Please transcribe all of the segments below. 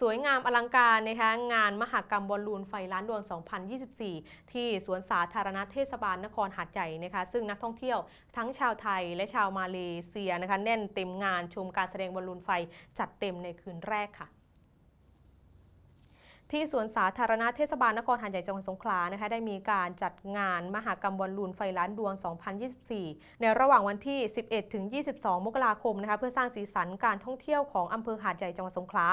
สวยงามอลังการนะคะงานมหกรรมบอลลูนไฟล้านดวง 2024 ที่สวนสาธารณะเทศบาลนครหาดใหญ่นะคะ ซึ่งนักท่องเที่ยวทั้งชาวไทยและชาวมาเลเซียนะคะ แน่นเต็มงานชมการแสดงบอลลูนไฟจัดเต็มในคืนแรกค่ะ ที่สวนสาธารณะเทศบาลนครหาดใหญ่จังหวัดสงขลานะคะได้มีการจัดงานมหากรรมบอลลูนไฟล้านดวง 2024 ในระหว่างวันที่ 11 ถึง 22 มกราคมนะคะเพื่อสร้างสีสันการท่องเที่ยวของอำเภอหาดใหญ่จังหวัดสงขลา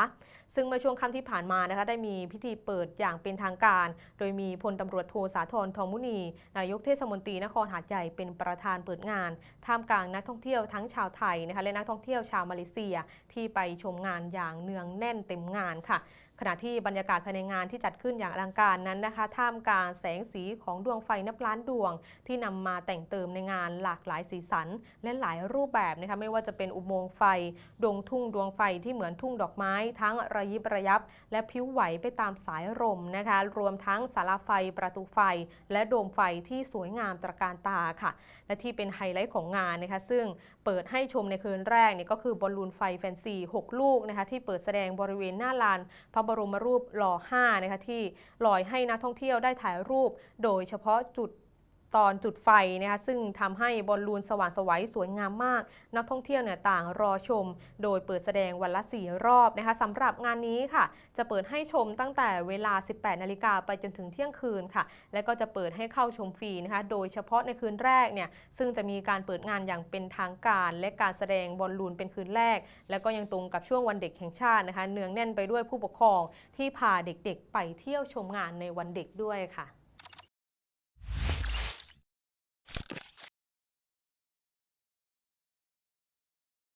ซึ่งเมื่อช่วงค่ำที่ผ่านมานะคะได้มีพิธีเปิดอย่างเป็นทางการ โดยมีพลตำรวจโทสาธรทองมุนี นายกเทศมนตรีนครหาดใหญ่เป็นประธานเปิดงาน ท่ามกลางนักท่องเที่ยวทั้งชาวไทยนะคะและนักท่องเที่ยวชาวมาเลเซียที่ไปชมงานอย่างเนืองแน่นเต็มงานค่ะขณะที่บรรยากาศภายในงานที่จัดขึ้นอย่างอลังการนั้นนะคะ ท่ามกลางแสงสีของดวงไฟนับล้านดวง ที่นำมาแต่งเติมในงานหลากหลายสีสัน และหลายรูปแบบนะคะไม่ว่าจะเป็นอุโมงค์ไฟ ดวงทุ่งดวงไฟที่เหมือนทุ่งดอกไม้ ทั้งระยิบระยับ และผิวไหวไปตามสายลมนะคะ รวมทั้งสาราไฟประตูไฟ และโดมไฟที่สวยงามตระการตาค่ะ และที่เป็นไฮไลท์ของงานนะคะ ซึ่งเปิดให้ชมในคืนแรกนี่ก็คือบอลลูนไฟแฟนซี 6 ลูกนะคะที่เปิดแสดงบริเวณหน้าลานพระบรมรูปหล่อ5นะคะที่ลอยให้นักท่องเที่ยวได้ถ่ายรูป โดยเฉพาะจุด ตอนจุดไฟนะคะซึ่งทำให้บอลลูนสว่างสวัยสวยงามมาก นักท่องเที่ยวเนี่ยต่างรอชม โดยเปิดแสดงวันละ 4 รอบนะคะสำหรับงานนี้ค่ะ จะเปิดให้ชมตั้งแต่เวลา 18 นาฬิกาไปจนถึงเที่ยงคืนค่ะ และก็จะเปิดให้เข้าชมฟรีนะคะโดยเฉพาะในคืนแรกเนี่ยซึ่งจะมีการเปิดงานอย่างเป็นทางการ และการแสดงบอลลูนเป็นคืนแรก และก็ยังตรงกับช่วงวันเด็กแห่งชาตินะคะเนืองแน่นไปด้วยผู้ปกครองที่พาเด็กๆ ไปเที่ยวชมงานในวันเด็กด้วยค่ะ